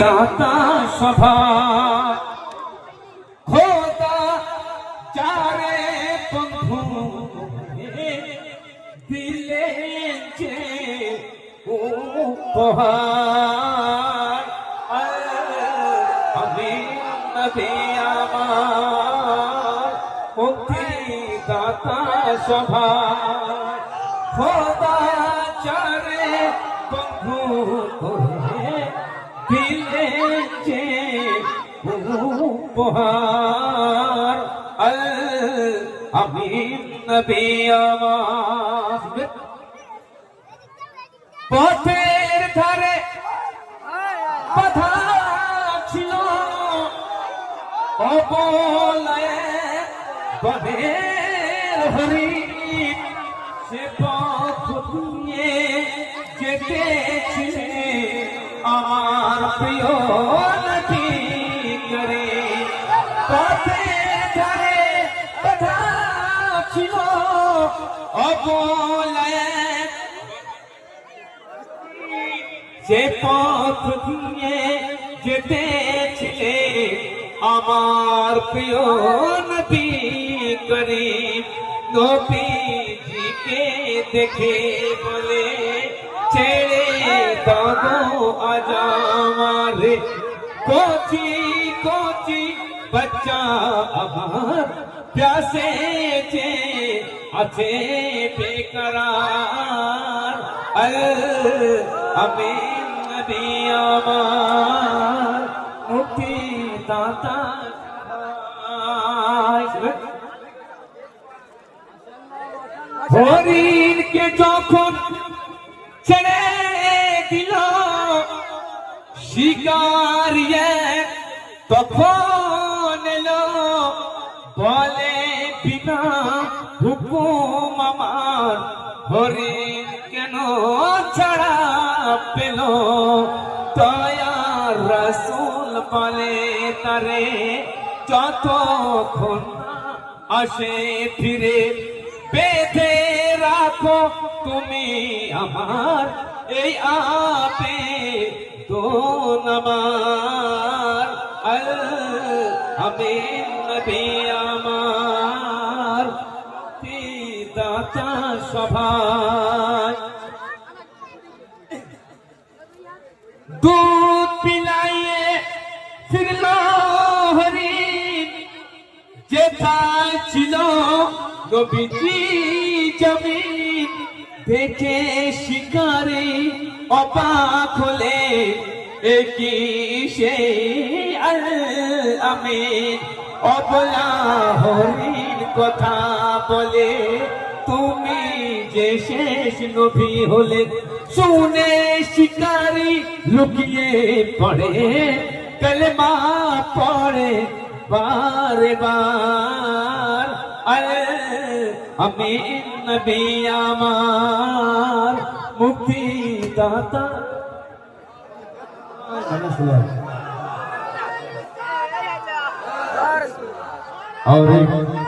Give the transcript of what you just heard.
দাতা সভা। খোদা চারে বন্ধু দিলে যে উপহার। আমি নবী আমার মুক্তি দাতা সভা। খোদা চারে বন্ধু যে উপহার, আল আমি নবী আমার পথের ধারে বাধা ছিল। অবলয়ে বনের হরি সে পথ দিয়ে যেতেছিলে আমার প্রিয় নদী করে। পথের ধারে ছিল যে পথ দিয়ে যেতেছিলে আমার প্রিয় নবী করিম নবীজিকে দেখে বলে দাদো আজ আমারে কোচি কোচি বাচ্চা আমার প্যাসে যে আছে বেকরার আল আমি নবী আমার মুক্তি দাতা হরিণকে যখন ছেড়ে দিল শিকারিয়ে তখন এলো, বলে, বিনা হুকুম আমার হরিণ কেন ছাড়া পেল? দয়ার রসুল বলে, তারে যতক্ষণ আসে ফিরে, বেঁধে রাখো তুমি আমার এই আপে তো নামার আল আমি নবী আমার। দাতা সভায় দুধ পিলাইয়ে ফিরল হরিণ যেথায় ছিল নবীজি জমিন, দেখে শিকারে অবাক হলে একই সে আল আমিন? অবলা হরিণ কথা বলে, তুমি যে শেষ নবী হলে, শুনে শিকারি লুকিয়ে পড়ে, কলমা পড়ে বারে বার। আমি নবী আমার মুক্তি جاتا और एक